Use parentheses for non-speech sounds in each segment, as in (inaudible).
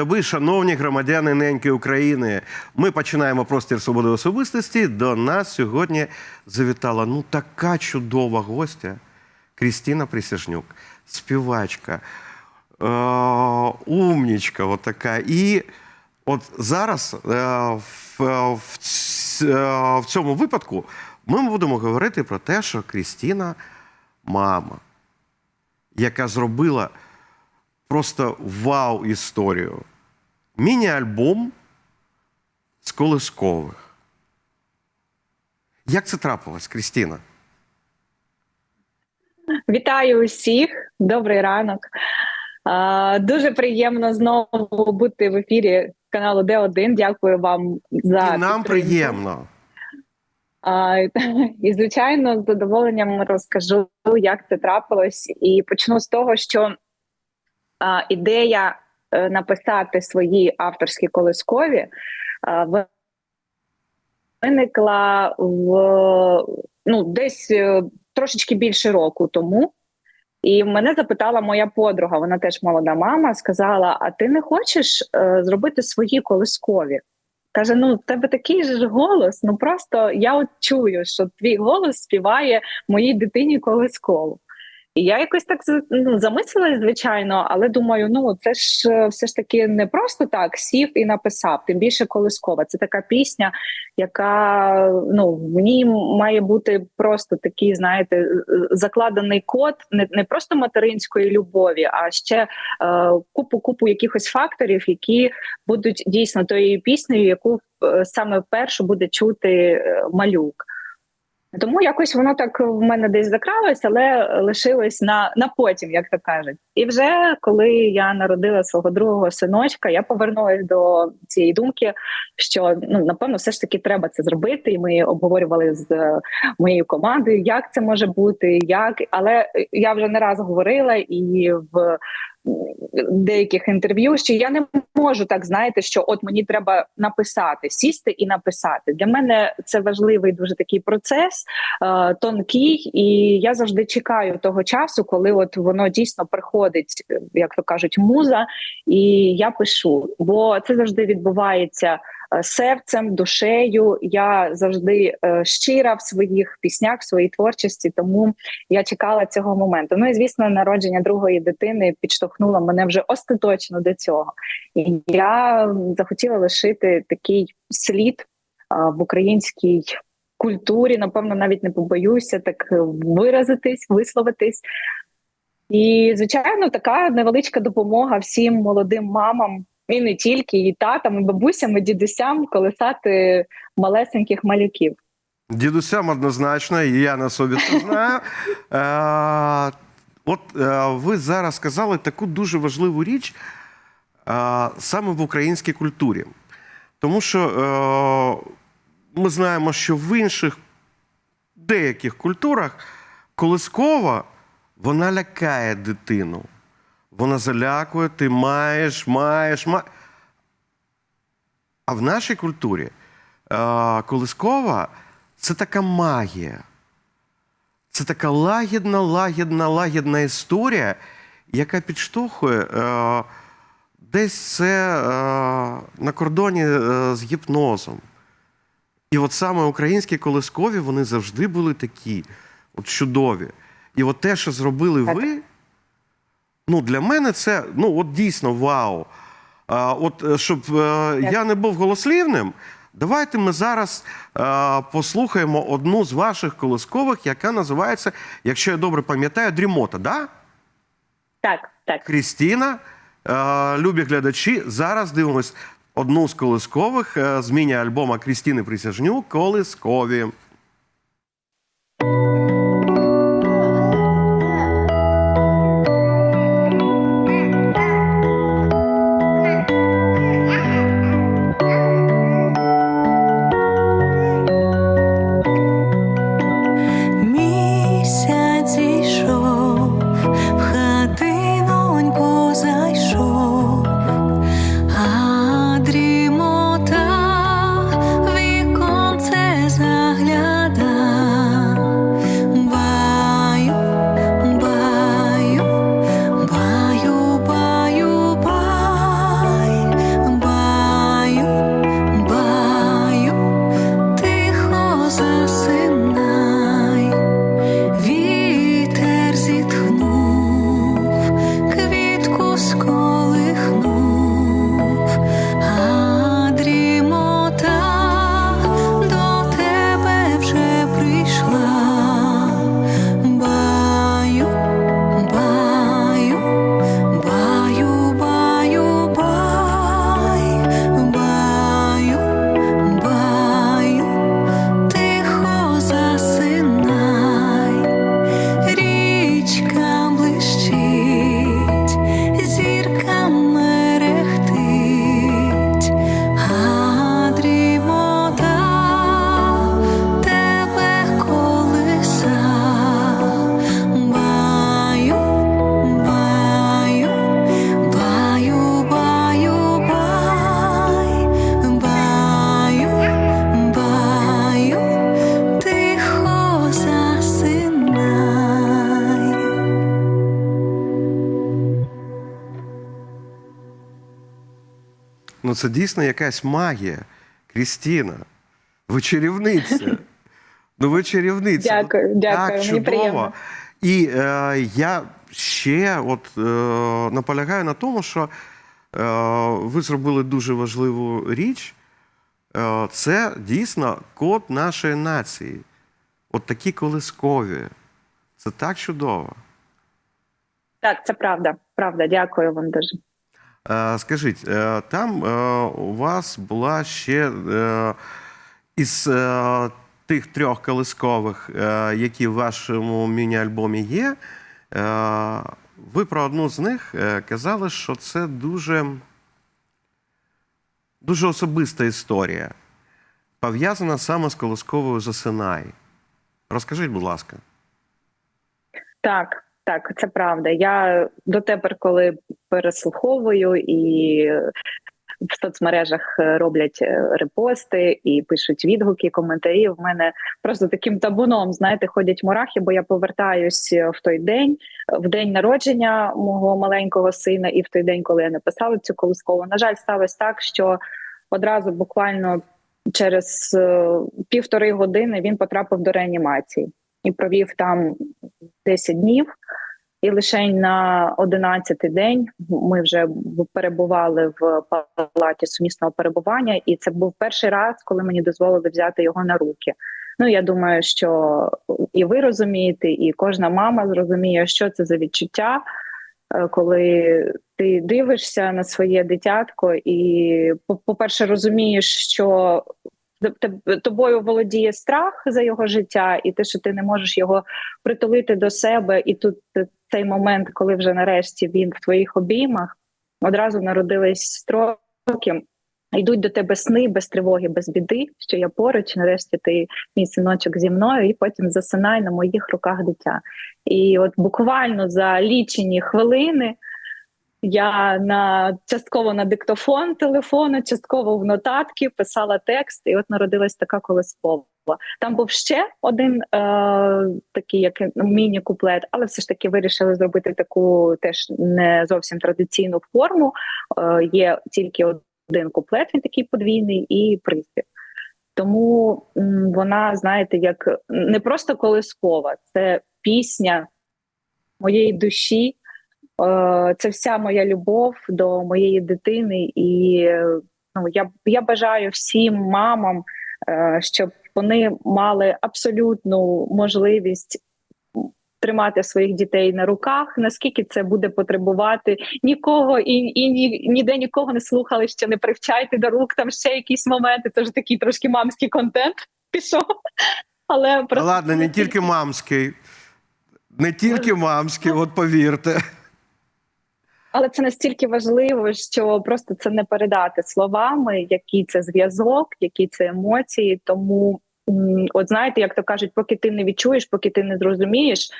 Доби, шановні громадяни неньки України. Ми починаємо простір свободи особистості. До нас сьогодні завітала ну така чудова гостя Крістіна Присяжнюк, співачка, е- умнічка, от. І от зараз е- в, в, е, в цьому випадку ми будемо говорити про те, що Крістіна мама, яка зробила просто вау-історію. Міні-альбом з колискових. Як це трапилось, Крістіна? Вітаю усіх, добрий ранок. А, Дуже приємно знову бути в ефірі каналу Д1. Дякую вам за І нам підтримку. приємно. А, (laughs) І звичайно, з задоволенням розкажу, як це трапилось, і почну з того, що ідея е, написати свої авторські колискові виникла в ну десь е, трошечки більше року тому. І мене запитала моя подруга, вона теж молода мама, сказала: А ти не хочеш е, зробити свої колискові? Каже: ну, в тебе такий же ж голос. Ну просто я от чую, що твій голос співає моїй дитині колискову. І я якось так ну, замислилась, звичайно, але думаю, ну це ж е, все ж таки не просто так сів і написав, тим більше колискова. Це така пісня, яка ну в ній має бути просто такий, знаєте, закладений код не, не просто материнської любові, а ще е, купу купу якихось факторів, які будуть дійсно тією піснею, яку е, саме першу буде чути малюк. Тому якось воно так в мене десь закралось, але лишилось на, на потім, як то кажуть. І вже коли я народила свого другого синочка, я повернулася до цієї думки, що ну напевно, все ж таки треба це зробити. І ми обговорювали з е, моєю командою, як це може бути, як але я вже не раз говорила і в деяких інтерв'ю, що я не можу так знаєте, що от мені треба написати, сісти і написати. Для мене це важливий дуже такий процес, е, тонкий, і я завжди чекаю того часу, коли от воно дійсно приходить, е, як то кажуть, муза, і я пишу. Бо це завжди відбувається серцем, душею. Я завжди е, щира в своїх піснях, в своїй творчості, тому я чекала цього моменту. Ну і звісно, народження другої дитини підштовхнуло мене вже остаточно до цього. І я захотіла лишити такий слід в українській культурі. Напевно, навіть не побоюся так виразитись, висловитись. І, звичайно, така невеличка допомога всім молодим мамам, і не тільки, і татам, і бабусям, і дідусям колесати малесеньких малюків. Дідусям однозначно, і я на собі це знаю. (laughs) Е, от е, ви зараз сказали таку дуже важливу річ е, саме в українській культурі. Тому що е, ми знаємо, що в інших деяких культурах колискова вона лякає дитину. Вона залякує, ти маєш, маєш, маєш. А в нашій культурі е, колискова це така магія. Це така лагідна, лагідна, лагідна історія, яка підштовхує е, десь це е, на кордоні е, з гіпнозом. І от саме українські колискові вони завжди були такі, от чудові. І от те, що зробили ви, ну для мене це ну от дійсно вау. А, от е, щоб е, я не був голослівним, давайте ми зараз е, послухаємо одну з ваших колискових, яка називається, якщо я добре пам'ятаю, Дрімота. Да? Так, так. Крістіна, е, любі глядачі, зараз дивимось одну з колискових з міні-альбома Крістіни Присяжнюк Колискові. Ну, це дійсно якась магія. Крістіна, ви чарівниця. Ну, ви чарівниця. Дякую, Ну, дякую, Так, чудово. приємно. І е, я ще от, е, наполягаю на тому, що е, ви зробили дуже важливу річ. Е, це дійсно код нашої нації. От такі колискові. Це так чудово. Так, це правда. Правда, дякую вам дуже. Е, Скажіть, е, там е, у вас була ще із тих трьох колискових, які в вашому міні-альбомі є. Ви про одну з них казали, що це дуже, дуже особиста історія, пов'язана саме з колисковою Засинай. Розкажіть, будь ласка. Так, так, це правда. Я дотепер, коли переслуховую і в соцмережах роблять е, репости і пишуть відгуки, коментарі. В мене просто таким табуном, знаєте, ходять мурахи, бо я повертаюсь в той день, в день народження мого маленького сина, і в той день, коли я написала цю колискову. На жаль, сталося так, що одразу буквально через е, півтори години він потрапив до реанімації і провів там 10 днів. І лише на 11-й день ми вже перебували в палаті сумісного перебування, і це був перший раз, коли мені дозволили взяти його на руки. Ну я думаю, що і ви розумієте, і кожна мама зрозуміє, що це за відчуття, е, коли ти дивишся на своє дитятко, і по- по-перше, розумієш, що тобою володіє страх за його життя, і те, що ти не можеш його притулити до себе, і тут цей момент, коли вже нарешті він в твоїх обіймах, одразу народились строки. Йдуть до тебе сни без тривоги, без біди, що я поруч, нарешті ти мій синочок зі мною, і потім засинай на моїх руках дитя. І от буквально за лічені хвилини я на частково на диктофон телефону, частково в нотатки писала текст, і от народилась така колискова. Там був ще один е, такий, як міні-куплет, але все ж таки вирішили зробити таку теж не зовсім традиційну форму. Е, є тільки один куплет, він такий подвійний, і приспів. Тому м, вона, знаєте, як не просто колискова, це пісня моєї душі. Е, Це вся моя любов до моєї дитини, і ну я я бажаю всім мамам, е, щоб вони мали абсолютну можливість тримати своїх дітей на руках, наскільки це буде потребувати нікого і, і ні, ніде нікого не слухали, ще не привчайте до рук. Там ще якісь моменти. Це вже такий трошки мамський контент (laughs) пішов. Але просто ладно, не тільки мамський. Не тільки мамський, от повірте. Але це настільки важливо, що просто це не передати словами, який це зв'язок, які це емоції. Тому, от знаєте, як то кажуть, поки ти не відчуєш, поки ти не зрозумієш,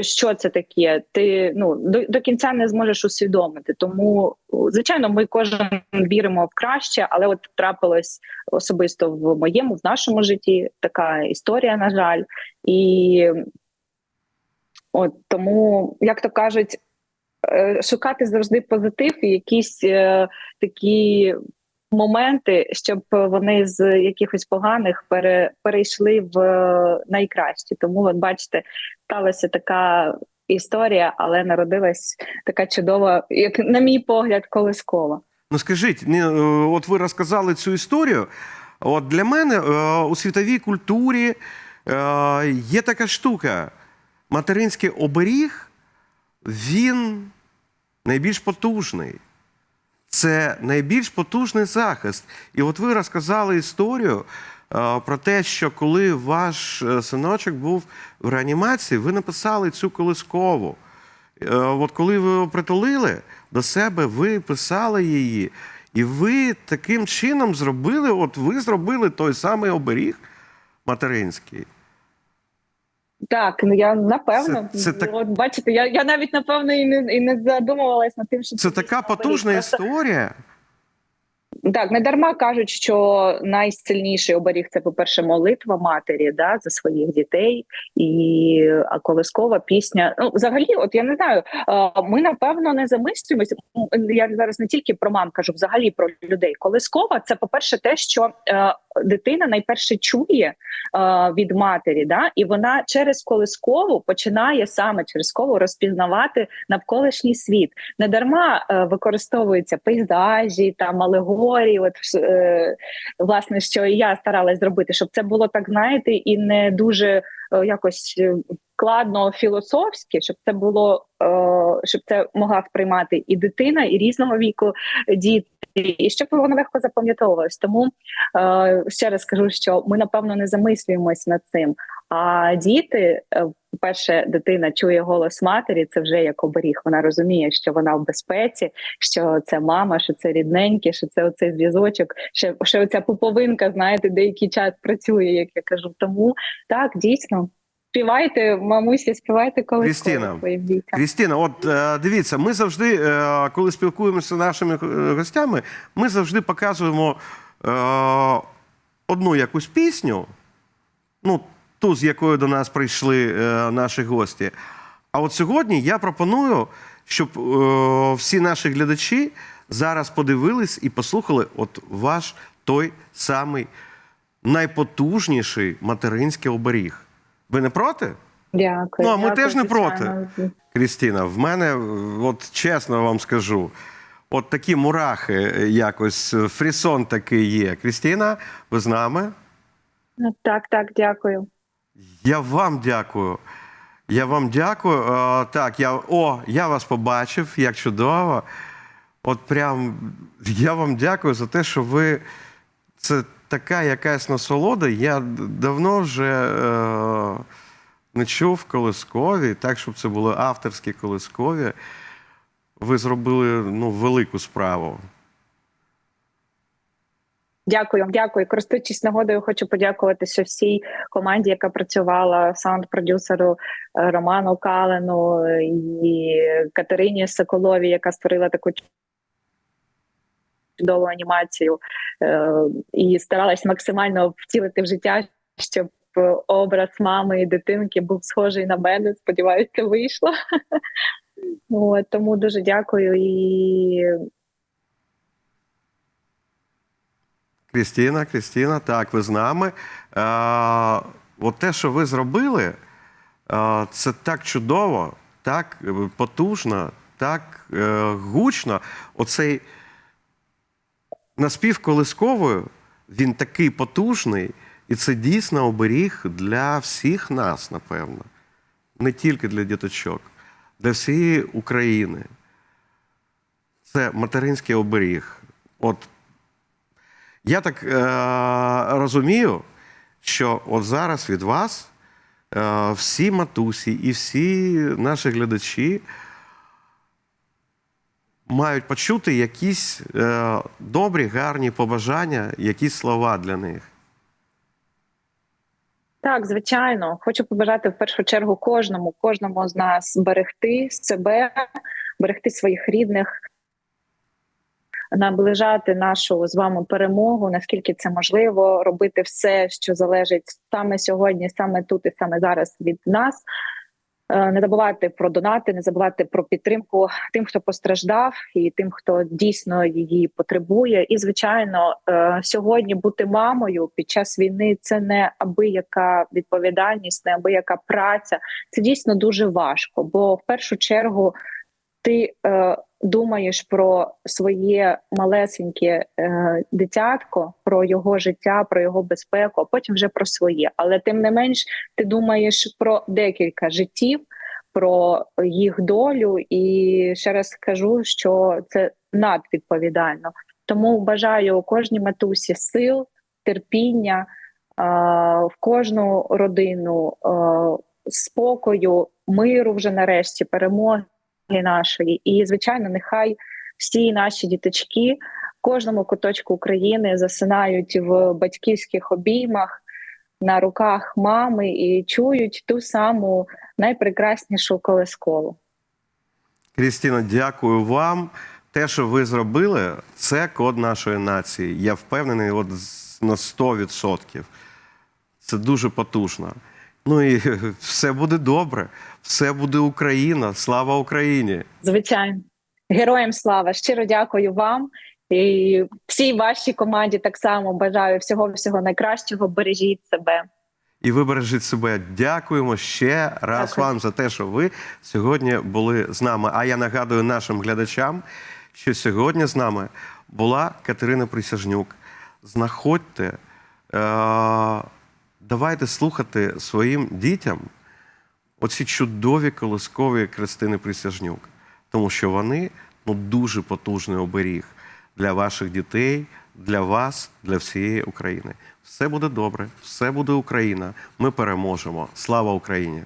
що це таке, ти ну до, до кінця не зможеш усвідомити. Тому, звичайно, ми кожен віримо в краще, але от трапилось особисто в моєму, в нашому житті така історія, на жаль, і от тому, як то кажуть шукати завжди позитив і якісь е, такі моменти, щоб вони з якихось поганих пере, перейшли в е, найкращі. Тому, от бачите, сталася така історія, але народилась така чудова, як на мій погляд, колискова. Ну скажіть, е, от ви розказали цю історію. От для мене е, у світовій культурі е, є така штука. Материнський оберіг, він найбільш потужний. Це найбільш потужний захист. І от ви розказали історію е, про те, що коли ваш е, синочок був в реанімації, ви написали цю колискову. Е, От коли ви його притулили до себе, ви писали її, і ви таким чином зробили, от ви зробили той самий оберіг материнський. Так, ну я напевно, Це- це так- от бачите, я, я навіть напевно і не і не задумувалась над тим, що Це така потужна історія. Так, не дарма кажуть, що найсильніший оберіг це, по-перше, молитва матері да, за своїх дітей, і колискова пісня. Ну, взагалі, от я не знаю, ми напевно не замислюємося. Я зараз не тільки про мам кажу, взагалі про людей. Колискова це, по-перше, те, що е, дитина найперше чує е, від матері, да, і вона через колискову починає саме через колу розпізнавати навколишній світ. Не дарма е, використовуються пейзажі, там алегорії. От е, власне, що я старалась зробити, щоб це було так, знаєте, і не дуже е, якось е, складно філософськи, щоб це було е, щоб це могла сприймати і дитина, і різного віку діти, і щоб воно легко запам'ятовувалось. Тому е, ще раз кажу, що ми напевно не замислюємось над цим. А діти, е, перше, дитина чує голос матері, це вже як оберіг. Вона розуміє, що вона в безпеці, що це мама, що це рідненьке, що це оцей зв'язочок, що, що оця пуповинка, знаєте, деякий час працює, як я кажу. Тому так дійсно. Співайте, мамусі, співайте коли Крістіна. Крістіна, от е, дивіться, ми завжди, е, коли спілкуємося з нашими гостями, ми завжди показуємо одну якусь пісню, ну, ту, з якою до нас прийшли е, наші гості. А от сьогодні я пропоную, щоб е, всі наші глядачі зараз подивились і послухали от ваш той самий найпотужніший материнський оберіг. Ви не проти? Дякую. Ну, а ми дякую, теж не проти. Крістіна, в мене, от чесно вам скажу, от такі мурахи якось, фрісон такий є. Крістіна, ви з нами? Так, так, дякую. Я вам дякую. Я вам дякую. Е, так, я, о, я вас побачив, як чудово. От прям я вам дякую за те, що ви. Це така якась насолода. Я давно вже е, не чув колискові, так, щоб це були авторські колискові. Ви зробили ну, велику справу. Дякую, дякую. Користуючись нагодою, хочу подякуватися всій команді, яка працювала саунд-продюсеру е, Роману Калену і Катерині Соколовій, яка створила таку чудову анімацію е, і старалась максимально втілити в життя, щоб е, образ мами і дитинки був схожий на мене. Сподіваюся, вийшло. (laughs) Тому дуже дякую і Крістіна, Крістіна, так, ви з нами. Е, от те, що ви зробили, е, це так чудово, так е, потужно, так е, гучно. Оцей наспів колисковою, він такий потужний, і це дійсно оберіг для всіх нас, напевно. Не тільки для діточок, для всієї України. Це материнський оберіг. От я так е, розумію, що от зараз від вас е, всі матусі і всі наші глядачі мають почути якісь е, добрі, гарні побажання, якісь слова для них. Так, звичайно, хочу побажати в першу чергу кожному, кожному з нас берегти себе, берегти своїх рідних, наближати нашу з вами перемогу, наскільки це можливо, робити все, що залежить саме сьогодні, саме тут і саме зараз від нас. Е, Не забувати про донати, не забувати про підтримку тим, хто постраждав, і тим, хто дійсно її потребує. І звичайно, е, сьогодні бути мамою під час війни це не аби яка відповідальність, не аби яка праця. Це дійсно дуже важко. Бо в першу чергу ти е, думаєш про своє малесеньке е, дитятко, про його життя, про його безпеку, а потім вже про своє. Але тим не менш, ти думаєш про декілька життів, про їх долю, і ще раз скажу, що це надвідповідально. Тому бажаю кожній матусі сил, терпіння е, в кожну родину, е, спокою, миру вже нарешті, перемоги нашої. І, звичайно, нехай всі наші діточки в кожному куточку України засинають в батьківських обіймах на руках мами і чують ту саму найпрекраснішу колискову. Крістіна, дякую вам. те, що ви зробили, це код нашої нації. Я впевнений, от на 100%. Це дуже потужно. Ну і (laughs) все буде добре, все буде Україна. Слава Україні! Звичайно, героям слава! Щиро дякую вам і всій вашій команді. Так само бажаю всього всього найкращого. Бережіть себе. І ви бережіть себе. Дякуємо ще раз Дякую. вам за те, що ви сьогодні були з нами. А я нагадую нашим глядачам, що сьогодні з нами була Катерина Присяжнюк. Знаходьте, е- давайте слухати своїм дітям оці чудові колоскові Кристини Присяжнюк, тому що вони ну, дуже потужний оберіг для ваших дітей, для вас, для всієї України. Все буде добре, все буде Україна. Ми переможемо. Слава Україні!